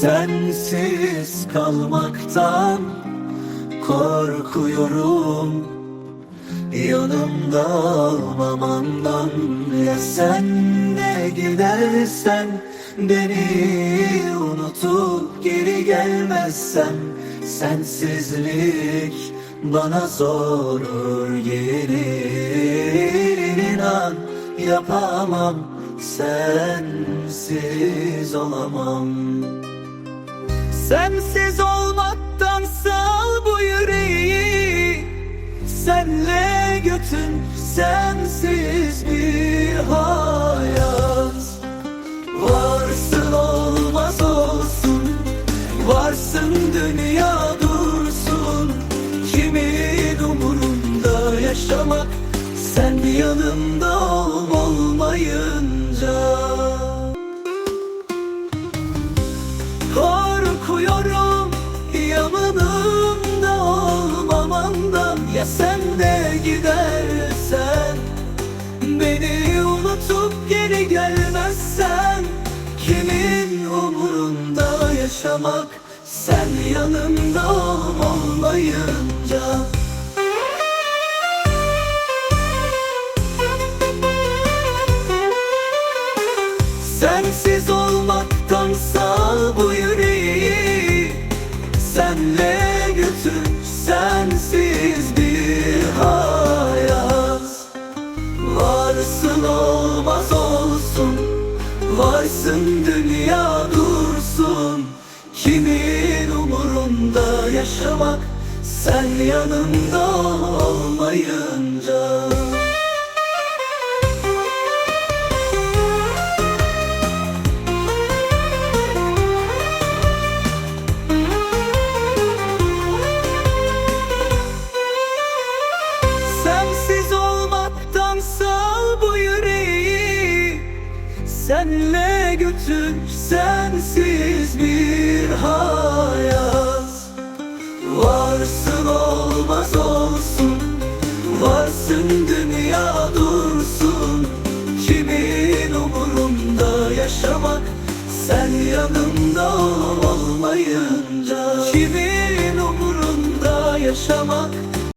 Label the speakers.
Speaker 1: Sensiz kalmaktan korkuyorum. Yanımda olmamandan Ya sen de gidersen Beni unutup geri gelmezsen Sensizlik bana zor gelir inan Yapamam sensiz olamam Sensiz olmaktansa bu yüreği. Senle götün sensiz bir hayat. Varsın olmaz olsun Varsın dünya dursun. Kimin umurunda yaşamak Sen yanımda ol olmayınca yanımda olmamandan Ya sen de gidersen. Beni unutup geri gelmezsen Kimin umurunda yaşamak? Sen yanımda olmayınca. Sensiz Senle götür sensiz bir hayat. Varsın olmaz olsun Varsın dünya dursun. Kimin umurunda yaşamak Sen yanımda olmayınca Senle götür sensiz bir hayat. Varsın olmaz olsun Varsın dünya dursun. Kimin umurunda yaşamak Sen yanımda olmayınca. Kimin umurunda yaşamak